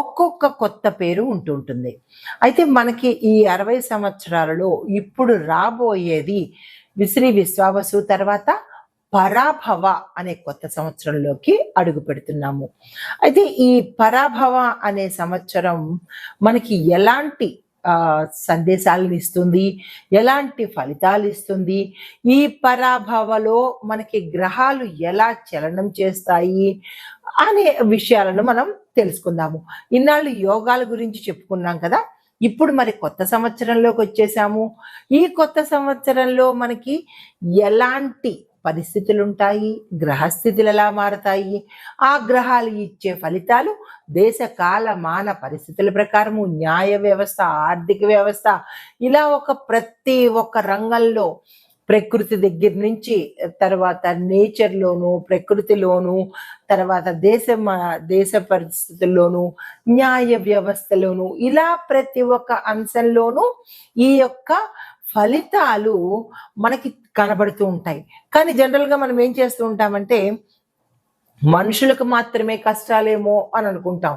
ఒక్కొక్క కొత్త పేరు ఉంటుంటుంది. అయితే మనకి ఈ అరవై సంవత్సరాలలో ఇప్పుడు రాబోయేది విశ్రీ విశ్వావసు తర్వాత పరాభవ అనే కొత్త సంవత్సరంలోకి అడుగు పెడుతున్నాము. అయితే ఈ పరాభవ అనే సంవత్సరం మనకి ఎలాంటి సందేశాలను ఇస్తుంది? ఎలాంటి ఫలితాలు ఇస్తుంది? ఈ పరాభవలో మనకి గ్రహాలు ఎలా చలనం చేస్తాయి? అనే విషయాలను మనం తెలుసుకుందాము. ఇన్నాళ్ళు యోగాల గురించి చెప్పుకున్నాం కదా ఇప్పుడు మరి కొత్త సంవత్సరంలోకి వచ్చేసాము. ఈ కొత్త సంవత్సరంలో మనకి ఎలాంటి పరిస్థితులు ఉంటాయి గ్రహస్థితులు ఎలా మారతాయి ఆ గ్రహాలు ఇచ్చే ఫలితాలు దేశ కాల మాన పరిస్థితుల ప్రకారము న్యాయ వ్యవస్థ ఆర్థిక వ్యవస్థ ఇలా ఒక ప్రతి ఒక్క రంగంలో ప్రకృతి దగ్గర నుంచి తర్వాత నేచర్లోను ప్రకృతిలోను తర్వాత దేశ దేశ పరిస్థితుల్లోనూ న్యాయ వ్యవస్థలోను ఇలా ప్రతి ఒక్క అంశంలోనూ ఈ యొక్క ఫలితాలు మనకి కనబడుతూ ఉంటాయి. కానీ జనరల్గా మనం ఏం చేస్తూ ఉంటామంటే మనుషులకు మాత్రమే కష్టాలేమో అని అనుకుంటాం.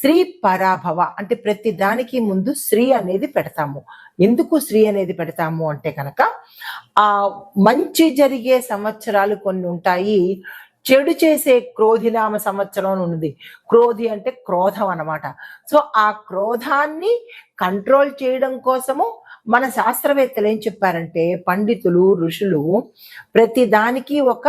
శ్రీ పరాభవ అంటే ప్రతి దానికి ముందు శ్రీ అనేది పెడతాము. ఎందుకు శ్రీ అనేది పెడతాము అంటే కనుక ఆ మంచి జరిగే సంవత్సరాలు కొన్ని ఉంటాయి. చెడు చేసే క్రోధినామ సంవత్సరం అని క్రోధి అంటే క్రోధం అనమాట సో ఆ క్రోధాన్ని కంట్రోల్ చేయడం కోసము మన శాస్త్రవేత్తలు ఏం చెప్పారంటే పండితులు ఋషులు ప్రతి దానికి ఒక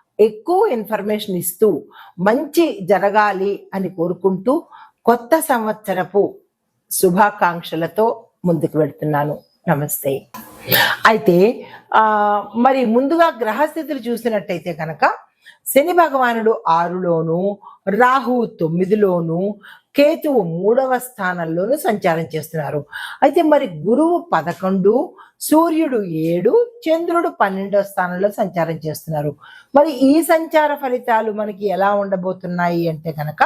ఎక్కువ ఇన్ఫర్మేషన్ ఇస్తూ మంచి జరగాలి అని కోరుకుంటూ కొత్త సంవత్సరపు శుభాకాంక్షలతో ముందుకు వెళ్తున్నాను. నమస్తే. అయితే ఆ మరి ముందుగా గ్రహస్థితులు చూసినట్టయితే కనుక శని భగవానుడు ఆరులోను రాహు తొమ్మిదిలోను కేతువు మూడవ స్థానంలోనూ సంచారం చేస్తున్నారు. అయితే మరి గురువు పదకొండు సూర్యుడు ఏడు చంద్రుడు పన్నెండవ స్థానంలో సంచారం చేస్తున్నారు. మరి ఈ సంచార ఫలితాలు మనకి ఎలా ఉండబోతున్నాయి అంటే కనుక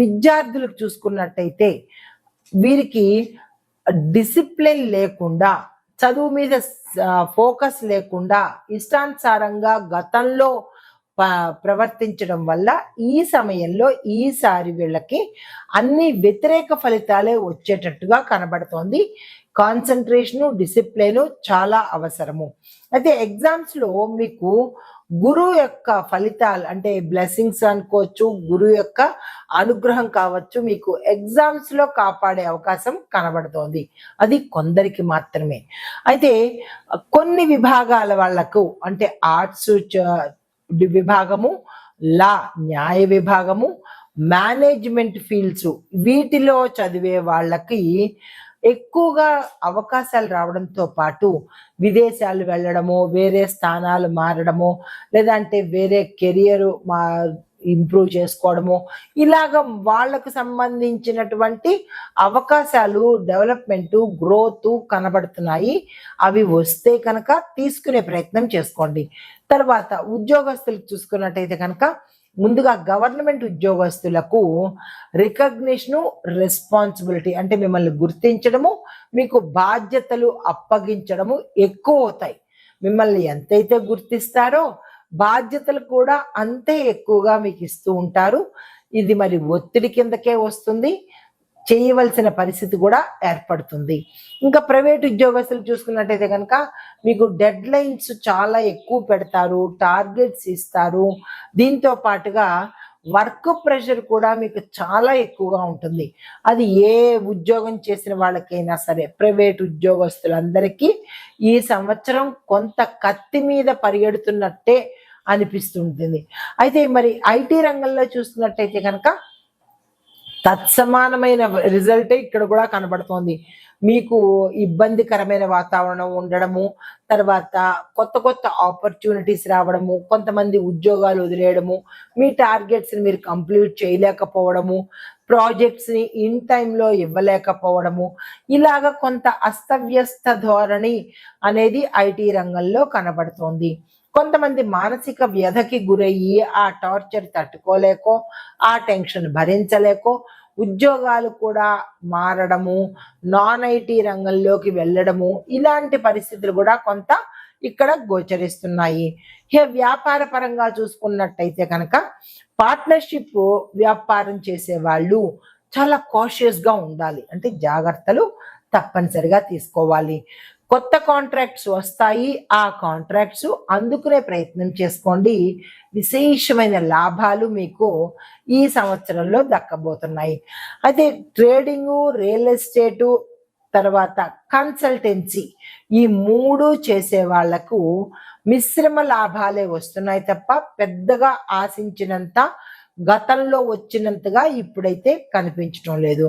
విద్యార్థులకు చూసుకున్నట్టయితే వీరికి డిసిప్లిన్ లేకుండా చదువు మీద ఫోకస్ లేకుండా ఇష్టానుసారంగా గతంలో ప్రవర్తించడం వల్ల ఈ సమయంలో ఈసారి వీళ్ళకి అన్ని వ్యతిరేక ఫలితాలే వచ్చేటట్టుగా కనబడుతోంది. కాన్సన్ట్రేషను డిసిప్లిన్ చాలా అవసరము. అయితే ఎగ్జామ్స్లో మీకు గురువు యొక్క ఫలితాలు అంటే బ్లెస్సింగ్స్ అనుకోవచ్చు గురువు యొక్క అనుగ్రహం కావచ్చు మీకు ఎగ్జామ్స్లో కాపాడే అవకాశం కనబడుతోంది. అది కొందరికి మాత్రమే. అయితే కొన్ని విభాగాల వాళ్ళకు అంటే ఆర్ట్స్ విభాగము లా న్యాయ విభాగము మేనేజ్మెంట్ ఫీల్డ్స్ వీటిలో చదివే వాళ్ళకి ఎక్కువగా అవకాశాలు రావడంతో పాటు విదేశాలు వెళ్ళడము వేరే స్థానాలు మారడము లేదంటే వేరే కెరియర్ మా ఇంప్రూవ్ చేసుకోవడము. ఇలాగ వాళ్ళకు సంబంధించినటువంటి అవకాశాలు డెవలప్మెంట్ గ్రోత్ కనబడుతున్నాయి. అవి వస్తే కనుక తీసుకునే ప్రయత్నం చేసుకోండి. తర్వాత ఉద్యోగస్తులకు చూసుకున్నట్టయితే కనుక ముందుగా గవర్నమెంట్ ఉద్యోగస్తులకు రికగ్నిషను రెస్పాన్సిబిలిటీ అంటే మిమ్మల్ని గుర్తించడము మీకు బాధ్యతలు అప్పగించడము ఎక్కువ అవుతాయి. మిమ్మల్ని ఎంతైతే గుర్తిస్తారో బాధ్యతలు కూడా అంతే ఎక్కువగా మీకు ఇస్తూ ఉంటారు. ఇది మరి ఒత్తిడి కిందకే వస్తుంది. చేయవలసిన పరిస్థితి కూడా ఏర్పడుతుంది. ఇంకా ప్రైవేట్ ఉద్యోగస్తులు చూసుకున్నట్టయితే కనుక మీకు డెడ్ లైన్స్ చాలా ఎక్కువ పెడతారు టార్గెట్స్ ఇస్తారు. దీంతో పాటుగా వర్క్ ప్రెషర్ కూడా మీకు చాలా ఎక్కువగా ఉంటుంది. అది ఏ ఉద్యోగం చేసిన వాళ్ళకైనా సరే ప్రైవేట్ ఉద్యోగస్తులందరికీ ఈ సంవత్సరం కొంత కత్తి మీద పరిగెడుతున్నట్టే అనిపిస్తుంటుంది. అయితే మరి ఐటీ రంగంలో చూస్తున్నట్టయితే కనుక తత్సమానమైన రిజల్టే ఇక్కడ కూడా కనబడుతోంది. మీకు ఇబ్బందికరమైన వాతావరణం ఉండడము తర్వాత కొత్త కొత్త ఆపర్చునిటీస్ రావడము కొంతమంది ఉద్యోగాలు వదిలేయడము మీ టార్గెట్స్ని మీరు కంప్లీట్ చేయలేకపోవడము ప్రాజెక్ట్స్ని ఇన్ టైంలో ఇవ్వలేకపోవడము ఇలాగ కొంత అస్తవ్యస్త ధోరణి అనేది ఐటీ రంగంలో కనబడుతోంది. కొంతమంది మానసిక వ్యధకి గురయ్యి ఆ టార్చర్ తట్టుకోలేకో ఆ టెన్షన్ భరించలేకో ఉద్యోగాలు కూడా మారడము నాన్ ఐటీ రంగంలోకి వెళ్ళడము ఇలాంటి పరిస్థితులు కూడా కొంత ఇక్కడ గోచరిస్తున్నాయి. ఇక వ్యాపార పరంగా చూసుకున్నట్టయితే కనుక పార్ట్నర్షిప్ వ్యాపారం చేసే వాళ్ళు చాలా కాషియస్గా ఉండాలి. అంటే జాగ్రత్తలు తప్పనిసరిగా తీసుకోవాలి. కొత్త కాంట్రాక్ట్స్ వస్తాయి ఆ కాంట్రాక్ట్స్ అందుకునే ప్రయత్నం చేసుకోండి. విశేషమైన లాభాలు మీకు ఈ సంవత్సరంలో దక్కబోతున్నాయి. అయితే ట్రేడింగు రియల్ ఎస్టేటు తర్వాత కన్సల్టెన్సీ ఈ మూడు చేసే వాళ్ళకు మిశ్రమ లాభాలే వస్తున్నాయి తప్ప పెద్దగా ఆశించినంత గతంలో వచ్చినంతగా ఇప్పుడైతే కనిపించడం లేదు.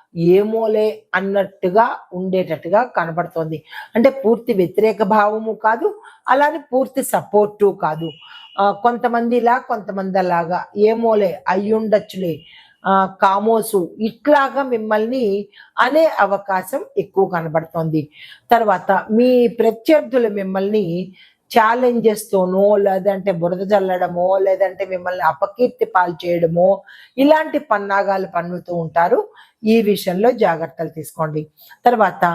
ఏమోలే అన్నట్టుగా ఉండేటట్టుగా కనబడుతోంది అంటే పూర్తి వ్యతిరేక భావము కాదు అలానే పూర్తి సపోర్టు కాదు. కొంతమందిలా కొంతమంది అలాగా ఏమోలే అయ్యుండొచ్చులే. కామోసు ఇట్లాగా మిమ్మల్ని అనే అవకాశం ఎక్కువ కనబడుతోంది తర్వాత మీ ప్రత్యర్థులు మిమ్మల్ని ఛాలెంజెస్తోనో లేదంటే బురద చల్లడమో లేదంటే మిమ్మల్ని అపకీర్తి పాలు చేయడమో ఇలాంటి పన్నాగాలు పన్నుతూ ఉంటారు. ఈ విషయంలో జాగ్రత్తలు తీసుకోండి. తర్వాత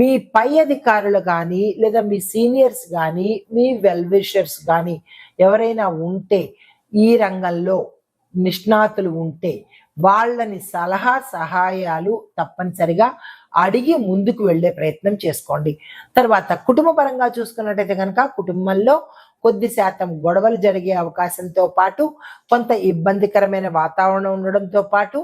మీ పై అధికారులు కానీ లేదా మీ సీనియర్స్ కానీ మీ వెల్ విషర్స్ కానీ ఎవరైనా ఉంటే ఈ రంగంలో నిష్ణాతులు ఉంటే వాళ్ళని సలహా సహాయాలు తప్పనిసరిగా అడిగి ముందుకు వెళ్ళే ప్రయత్నం చేసుకోండి. తర్వాత కుటుంబ పరంగా చూసుకున్నట్టయితే కనుక కుటుంబంలో కొద్ది శాతం గొడవలు జరిగే అవకాశంతో పాటు కొంత ఇబ్బందికరమైన వాతావరణం ఉండడంతో పాటు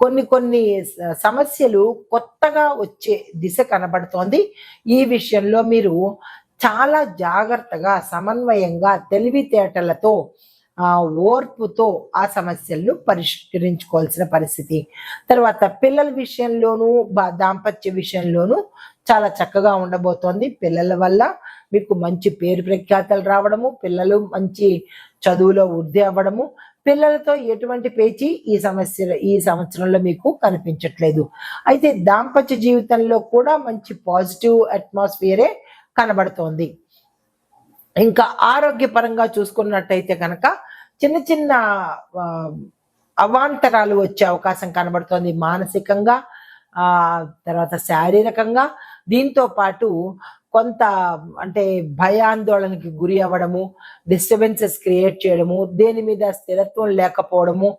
కొన్ని కొన్ని సమస్యలు కొత్తగా వచ్చే దిశ కనబడుతోంది. ఈ విషయంలో మీరు చాలా జాగ్రత్తగా సమన్వయంగా తెలివితేటలతో ఆ ఓర్పుతో ఆ సమస్యలను పరిష్కరించుకోవాల్సిన పరిస్థితి. తర్వాత పిల్లల విషయంలోనూ బా- దాంపత్య విషయంలోనూ చాలా చక్కగా ఉండబోతోంది. పిల్లల వల్ల మీకు మంచి పేరు ప్రఖ్యాతలు రావడము పిల్లలు మంచి చదువులో వృద్ధి అవ్వడము పిల్లలతో ఎటువంటి పేచి ఈ సమస్య ఈ సంవత్సరంలో మీకు కనిపించట్లేదు. అయితే దాంపత్య జీవితంలో కూడా మంచి పాజిటివ్ అట్మాస్ఫియరే కనబడుతోంది. ఇంకా ఆరోగ్యపరంగా చూసుకున్నట్టయితే కనుక చిన్న చిన్న అవాంతరాలు వచ్చే అవకాశం కనబడుతోంది మానసికంగా తర్వాత శారీరకంగా. దీంతో పాటు కొంత అంటే భయాందోళనకి గురి అవ్వడము డిస్టర్బెన్సెస్ క్రియేట్ చేయడము దేని మీద స్థిరత్వం లేకపోవడము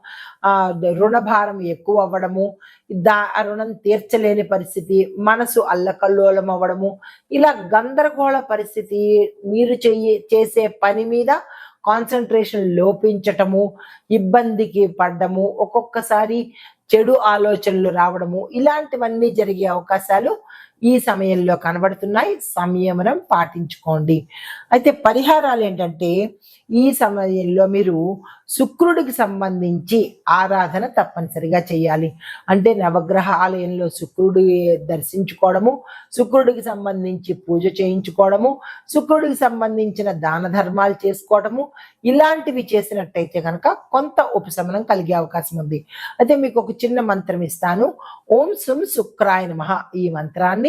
ఆ రుణభారం ఎక్కువ అవ్వడము దా రుణం తీర్చలేని పరిస్థితి మనసు అల్లకల్లోలం అవ్వడము ఇలా గందరగోళ పరిస్థితి మీరు చెయ్యి చేసే పని మీద కాన్సన్ట్రేషన్ లోపించటము ఇబ్బందికి పడ్డము ఒక్కొక్కసారి చెడు ఆలోచనలు రావడము ఇలాంటివన్నీ జరిగే అవకాశాలు ఈ సమయంలో కనబడుతున్నాయి. సంయమనం పాటించుకోండి. అయితే పరిహారాలు ఏంటంటే ఈ సమయంలో మీరు శుక్రుడికి సంబంధించి ఆరాధన తప్పనిసరిగా చేయాలి. అంటే నవగ్రహ ఆలయంలో శుక్రుడి దర్శించుకోవడము శుక్రుడికి సంబంధించి పూజ చేయించుకోవడము శుక్రుడికి సంబంధించిన దాన ధర్మాలు చేసుకోవడము ఇలాంటివి చేసినట్టయితే కనుక కొంత ఉపశమనం కలిగే అవకాశం ఉంది. అయితే మీకు ఒక చిన్న మంత్రం ఇస్తాను. ఓం సుం శుక్రాయ నమ ఈ మంత్రాన్ని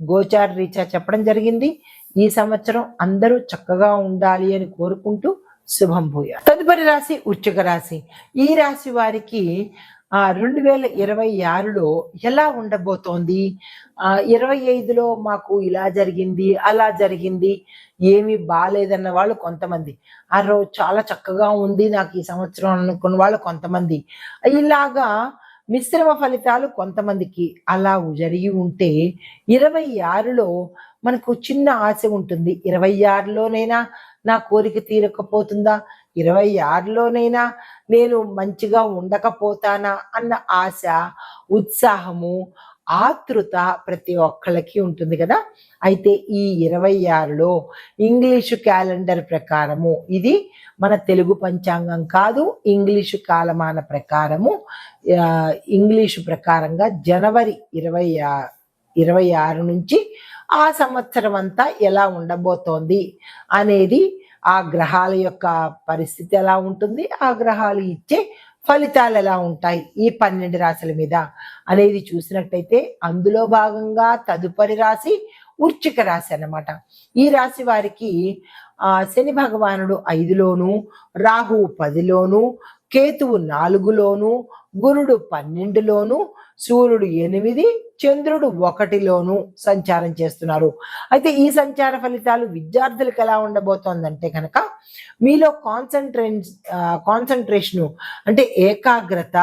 గోచార్ రీత్యా చెప్పడం జరిగింది. ఈ సంవత్సరం అందరూ చక్కగా ఉండాలి అని కోరుకుంటూ శుభం భూయ తదుపరి రాశి ఉచ్చుక రాశి. ఈ రాశి వారికి ఆ రెండు వేల ఇరవై ఆరులో ఎలా ఉండబోతోంది? ఆ ఇరవై ఐదులో మాకు ఇలా జరిగింది అలా జరిగింది ఏమీ బాగాలేదన్న వాళ్ళు కొంతమంది. ఆ రోజు చాలా చక్కగా ఉంది నాకు ఈ సంవత్సరం అనుకున్న వాళ్ళు కొంతమంది. ఇలాగా మిశ్రమ ఫలితాలు కొంతమందికి అలా జరిగి ఉంటే ఇరవై ఆరులో మనకు చిన్న ఆశ ఉంటుంది. ఇరవై ఆరులోనైనా నా కోరిక తీరకపోతుందా? ఇరవై ఆరులోనైనా నేను మంచిగా ఉండకపోతానా? అన్న ఆశ ఉత్సాహము ఆతృత ప్రతి ఒక్కళ్ళకి ఉంటుంది కదా. అయితే ఈ ఇరవై ఆరులో ఇంగ్లీషు క్యాలెండర్ ప్రకారము ఇది మన తెలుగు పంచాంగం కాదు ఇంగ్లీషు కాలమాన ప్రకారము ఇంగ్లీషు ప్రకారంగా జనవరి ఇరవై ఆ- ఇరవై ఆరు నుంచి ఆ సంవత్సరం అంతా ఎలా ఉండబోతోంది అనేది ఆ గ్రహాల యొక్క పరిస్థితి ఎలా ఉంటుంది ఆ గ్రహాలు ఇచ్చే ఫలితాలు ఎలా ఉంటాయి ఈ పన్నెండు రాశుల మీద అనేది చూసినట్టయితే అందులో భాగంగా తదుపరి రాశి ఉర్చిక రాశి అన్నమాట. ఈ రాశి వారికి ఆ శని భగవానుడు ఐదులోను రాహువు పదిలోను కేతువు నాలుగులోను గురుడు పన్నెండులోను సూర్యుడు ఎనిమిది చంద్రుడు ఒకటిలోనూ సంచారం చేస్తున్నారు. అయితే ఈ సంచార ఫలితాలు విద్యార్థులకు ఎలా ఉండబోతోందంటే కనుక మీలో కాన్సన్ట్రే కాన్సన్ట్రేషను అంటే ఏకాగ్రత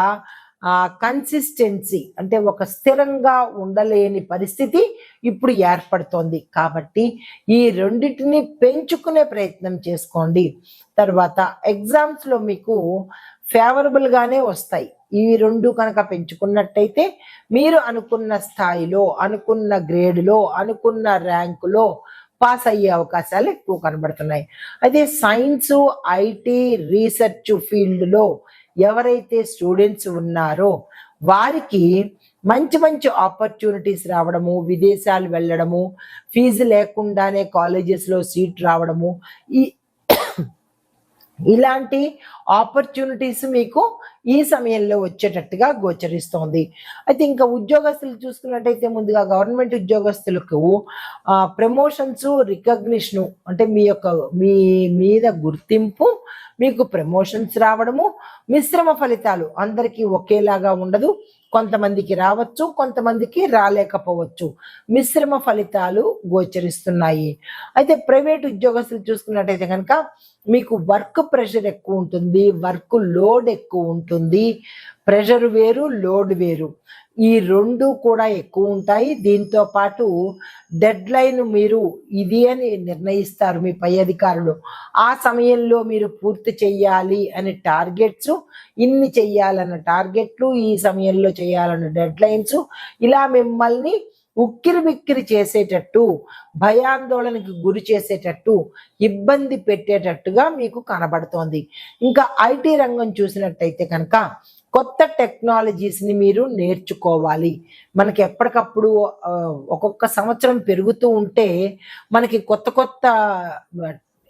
కన్సిస్టెన్సీ అంటే ఒక స్థిరంగా ఉండలేని పరిస్థితి ఇప్పుడు ఏర్పడుతోంది. కాబట్టి ఈ రెండింటిని పెంచుకునే ప్రయత్నం చేసుకోండి. తర్వాత ఎగ్జామ్స్లో మీకు ఫేవరబుల్గానే వస్తాయి. ఇవి రెండు కనుక పెంచుకున్నట్టయితే మీరు అనుకున్న స్థాయిలో అనుకున్న గ్రేడ్లో అనుకున్న ర్యాంకులో పాస్ అయ్యే అవకాశాలు ఎక్కువ కనబడుతున్నాయి. అదే సైన్స్ ఐటీ రీసెర్చ్ ఫీల్డ్లో ఎవరైతే స్టూడెంట్స్ ఉన్నారో వారికి మంచి మంచి ఆపర్చునిటీస్ రావడము విదేశాలు వెళ్ళడము ఫీజు లేకుండానే కాలేజెస్లో సీట్ రావడము ఈ ఇలాంటి ఆపర్చునిటీస్ మీకు ఈ సమయంలో వచ్చేటట్టుగా గోచరిస్తోంది. అయితే ఇంకా ఉద్యోగస్తులు చూసుకున్నట్టయితే ముందుగా గవర్నమెంట్ ఉద్యోగస్తులకు ప్రమోషన్స్ రికగ్నిషన్ అంటే మీ యొక్క మీ మీద గుర్తింపు మీకు ప్రమోషన్స్ రావడము మిశ్రమ ఫలితాలు అందరికీ ఒకేలాగా ఉండదు. కొంతమందికి రావచ్చు కొంతమందికి రాలేకపోవచ్చు. మిశ్రమ ఫలితాలు గోచరిస్తున్నాయి. అయితే ప్రైవేట్ ఉద్యోగస్తులు చూసుకున్నట్టయితే కనుక మీకు వర్క్ ప్రెషర్ ఎక్కువ ఉంటుంది వర్క్ లోడ్ ఎక్కువ ఉంటుంది. ప్రెషర్ వేరు లోడ్ వేరు. ఈ రెండు కూడా ఎక్కువ ఉంటాయి. దీంతో పాటు డెడ్ లైన్ మీరు ఇది అని నిర్ణయిస్తారు మీ పై అధికారులు. ఆ సమయంలో మీరు పూర్తి చెయ్యాలి అనే టార్గెట్స్ ఇన్ని చెయ్యాలన్న టార్గెట్లు ఈ సమయంలో చేయాలన్న డెడ్ లైన్స్ ఇలా మిమ్మల్ని ఉక్కిరి బిక్కిరి చేసేటట్టు భయాందోళనకి గురి చేసేటట్టు ఇబ్బంది పెట్టేటట్టుగా మీకు కనబడుతోంది. ఇంకా ఐటీ రంగం చూసినట్టయితే కనుక కొత్త టెక్నాలజీస్ని మీరు నేర్చుకోవాలి. మనకి ఎప్పటికప్పుడు ఒక్కొక్క సంవత్సరం పెరుగుతూ ఉంటే మనకి కొత్త కొత్త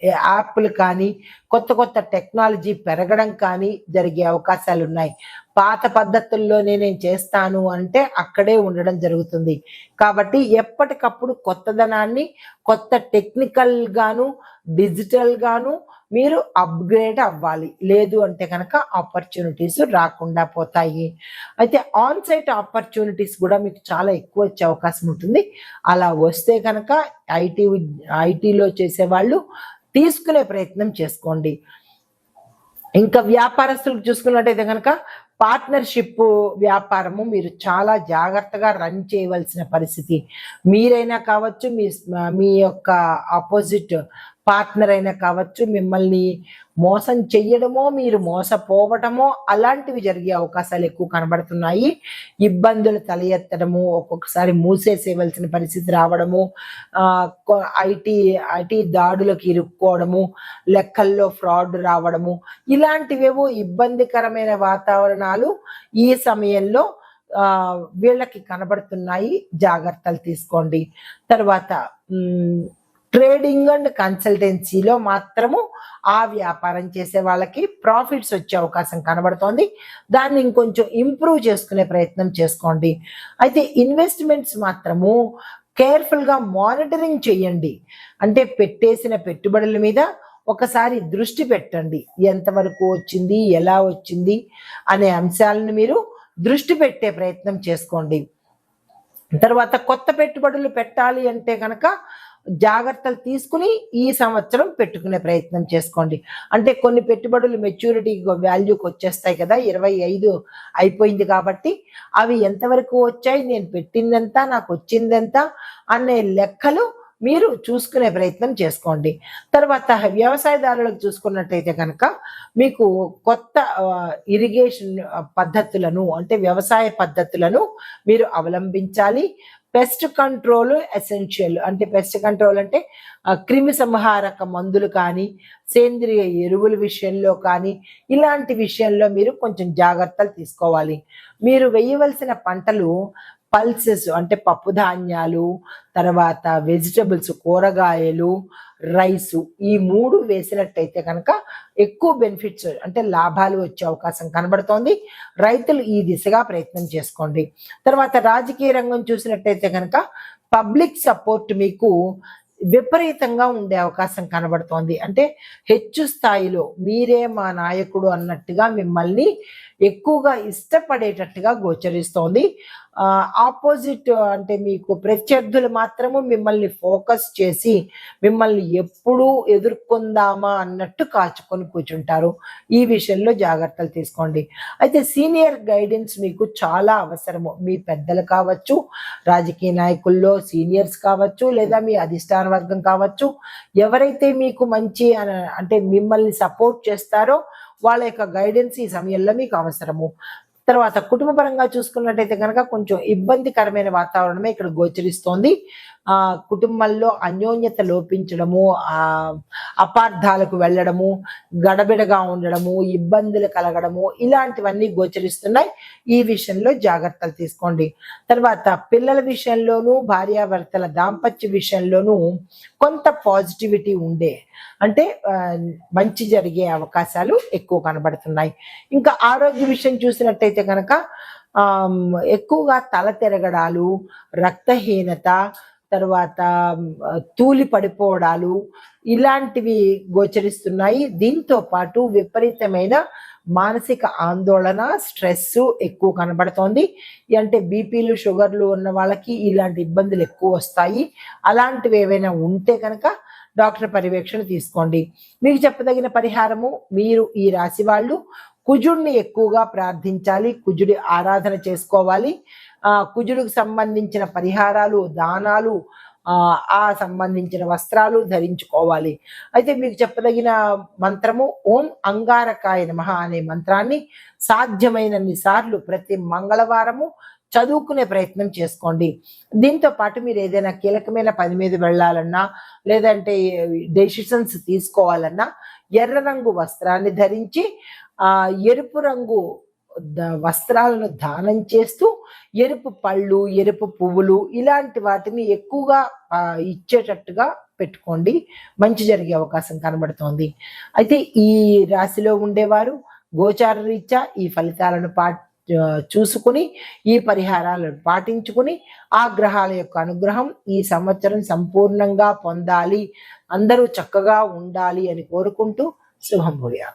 యాప్లు కానీ కొత్త కొత్త టెక్నాలజీ పెరగడం కానీ జరిగే అవకాశాలు ఉన్నాయి పాత పద్ధతుల్లోనే నేను చేస్తాను అంటే అక్కడే ఉండడం జరుగుతుంది. కాబట్టి ఎప్పటికప్పుడు కొత్తదనాన్ని కొత్త టెక్నికల్ గాను డిజిటల్ గాను మీరు అప్గ్రేడ్ అవ్వాలి. లేదు అంటే కనుక ఆపర్చునిటీస్ రాకుండా పోతాయి. అయితే ఆన్ సైట్ ఆపర్చునిటీస్ కూడా మీకు చాలా ఎక్కువ వచ్చే అవకాశం ఉంటుంది. అలా వస్తే కనుక ఐటీ ఐటీలో చేసేవాళ్ళు తీసుకునే ప్రయత్నం చేసుకోండి. ఇంకా వ్యాపారస్తులకు చూసుకున్నట్టయితే కనుక పార్ట్నర్షిప్ వ్యాపారము మీరు చాలా జాగ్రత్తగా రన్ చేయవలసిన పరిస్థితి. మీరైనా కావచ్చు మీ మీ యొక్క ఆపోజిట్ పార్ట్నర్ అయినా కావచ్చు మిమ్మల్ని మోసం చెయ్యడమో మీరు మోసపోవటమో అలాంటివి జరిగే అవకాశాలు ఎక్కువ కనబడుతున్నాయి. ఇబ్బందులు తల ఎత్తడము ఒక్కొక్కసారి మూసేసేయవలసిన పరిస్థితి రావడము ఐటీ ఐటీ దాడులకు ఇరుక్కోవడము లెక్కల్లో ఫ్రాడ్ రావడము ఇలాంటివేవో ఇబ్బందికరమైన వాతావరణాలు ఈ సమయంలో వీళ్ళకి కనబడుతున్నాయి. జాగ్రత్తలు తీసుకోండి. తర్వాత ట్రేడింగ్ అండ్ కన్సల్టెన్సీలో మాత్రము ఆ వ్యాపారం చేసే వాళ్ళకి ప్రాఫిట్స్ వచ్చే అవకాశం కనబడుతోంది. దాన్ని ఇంకొంచెం ఇంప్రూవ్ చేసుకునే ప్రయత్నం చేసుకోండి. అయితే ఇన్వెస్ట్మెంట్స్ మాత్రము కేర్ఫుల్గా మానిటరింగ్ చేయండి. అంటే పెట్టేసిన పెట్టుబడుల మీద ఒకసారి దృష్టి పెట్టండి. ఎంతవరకు వచ్చింది ఎలా వచ్చింది అనే అంశాలను మీరు దృష్టి పెట్టే ప్రయత్నం చేసుకోండి. తర్వాత కొత్త పెట్టుబడులు పెట్టాలి అంటే కనుక జాగ్రత్తలు తీసుకుని ఈ సంవత్సరం పెట్టుకునే ప్రయత్నం చేసుకోండి. అంటే కొన్ని పెట్టుబడులు మెచ్యూరిటీ వాల్యూకి వచ్చేస్తాయి కదా ఇరవై ఐదు అయిపోయింది కాబట్టి అవి ఎంతవరకు వచ్చాయి నేను పెట్టిందెంత నాకు వచ్చిందెంత అనే లెక్కలు మీరు చూసుకునే ప్రయత్నం చేసుకోండి. తర్వాత వ్యవసాయదారులకు చూసుకున్నట్టయితే కనుక మీకు కొత్త ఇరిగేషన్ పద్ధతులను అంటే వ్యవసాయ పద్ధతులను మీరు అవలంబించాలి. Pest control essential. అంటే పెస్ట్ కంట్రోల్ అంటే క్రిమి సంహారక మందులు కానీ సేంద్రియ ఎరువుల విషయంలో కానీ ఇలాంటి విషయంలో మీరు కొంచెం జాగ్రత్తలు తీసుకోవాలి. మీరు వేయవలసిన పంటలు పల్సెస్ అంటే పప్పు ధాన్యాలు తర్వాత వెజిటబుల్స్ కూరగాయలు రైసు ఈ మూడు వేసినట్టయితే కనుక ఎక్కువ బెనిఫిట్స్ అంటే లాభాలు వచ్చే అవకాశం కనబడుతోంది. రైతులు ఈ దిశగా ప్రయత్నం చేసుకోండి. తర్వాత రాజకీయ రంగం చూసినట్టయితే కనుక పబ్లిక్ సపోర్ట్ మీకు విపరీతంగా ఉండే అవకాశం కనబడుతోంది. అంటే హెచ్చు స్థాయిలో మీరే మా నాయకుడు అన్నట్టుగా మిమ్మల్ని ఎక్కువగా ఇష్టపడేటట్టుగా గోచరిస్తోంది. ఆపోజిట్ అంటే మీకు ప్రత్యర్థులు మాత్రము మిమ్మల్ని ఫోకస్ చేసి మిమ్మల్ని ఎప్పుడూ ఎదుర్కొందామా అన్నట్టు కాచుకొని కూర్చుంటారు. ఈ విషయంలో జాగ్రత్తలు తీసుకోండి. అయితే సీనియర్ గైడెన్స్ మీకు చాలా అవసరము. మీ పెద్దలు కావచ్చు రాజకీయ నాయకుల్లో సీనియర్స్ కావచ్చు లేదా మీ అధిష్టాన వర్గం కావచ్చు. ఎవరైతే మీకు మంచి అంటే మిమ్మల్ని సపోర్ట్ చేస్తారో వాళ్ళ యొక్క గైడెన్స్ ఈ సమయంలో మీకు అవసరము. తర్వాత కుటుంబ పరంగా చూసుకున్నట్టయితే కనుక కొంచెం ఇబ్బందికరమైన వాతావరణమే ఇక్కడ గోచరిస్తోంది. కుటుంబంలో అన్యోన్యత లోపించడము ఆ అపార్థాలకు వెళ్ళడము గడబిడగా ఉండడము ఇబ్బందులు కలగడము ఇలాంటివన్నీ గోచరిస్తున్నాయి. ఈ విషయంలో జాగ్రత్తలు తీసుకోండి. తర్వాత పిల్లల విషయంలోనూ భార్యాభర్తల దాంపత్య విషయంలోనూ కొంత పాజిటివిటీ ఉండే అంటే మంచి జరిగే అవకాశాలు ఎక్కువ కనబడుతున్నాయి. ఇంకా ఆరోగ్య విషయం చూసినట్టయితే కనుక ఎక్కువగా తల తిరగడాలు రక్తహీనత తర్వాత తూలి పడిపోవడాలు ఇలాంటివి గోచరిస్తున్నాయి. దీంతో పాటు విపరీతమైన మానసిక ఆందోళన స్ట్రెస్ ఎక్కువ కనబడుతోంది. అంటే బీపీలు షుగర్లు ఉన్న వాళ్ళకి ఇలాంటి ఇబ్బందులు ఎక్కువ వస్తాయి. అలాంటివి ఏవైనా ఉంటే కనుక డాక్టర్ పర్యవేక్షణ తీసుకోండి. మీకు చెప్పదగిన పరిహారము మీరు ఈ రాశి వాళ్ళు కుజుడిని ఎక్కువగా ప్రార్థించాలి కుజుడి ఆరాధన చేసుకోవాలి. కుజుడికి సంబంధించిన పరిహారాలు దానాలు ఆ సంబంధించిన వస్త్రాలు ధరించుకోవాలి. అయితే మీకు చెప్పదగిన మంత్రము ఓం అంగారకాయ నమ అనే మంత్రాన్ని సాధ్యమైనన్ని సార్లు ప్రతి మంగళవారము చదువుకునే ప్రయత్నం చేసుకోండి. దీంతో పాటు మీరు ఏదైనా కీలకమైన పని మీద వెళ్ళాలన్నా లేదంటే డెసిషన్స్ తీసుకోవాలన్నా ఎర్ర రంగు వస్త్రాన్ని ధరించి ఆ ఎరుపు రంగు వస్త్రాలను దానం చేస్తూ ఎరుపు పళ్ళు ఎరుపు పువ్వులు ఇలాంటి వాటిని ఎక్కువగా ఇచ్చేటట్టుగా పెట్టుకోండి. మంచి జరిగే అవకాశం కనబడుతోంది. అయితే ఈ రాశిలో ఉండేవారు గోచార రీత్యా ఈ ఫలితాలను పా చూసుకుని ఈ పరిహారాలను పాటించుకుని ఆ గ్రహాల యొక్క అనుగ్రహం ఈ సంవత్సరం సంపూర్ణంగా పొందాలి. అందరూ చక్కగా ఉండాలి అని కోరుకుంటూ శుభం భూయా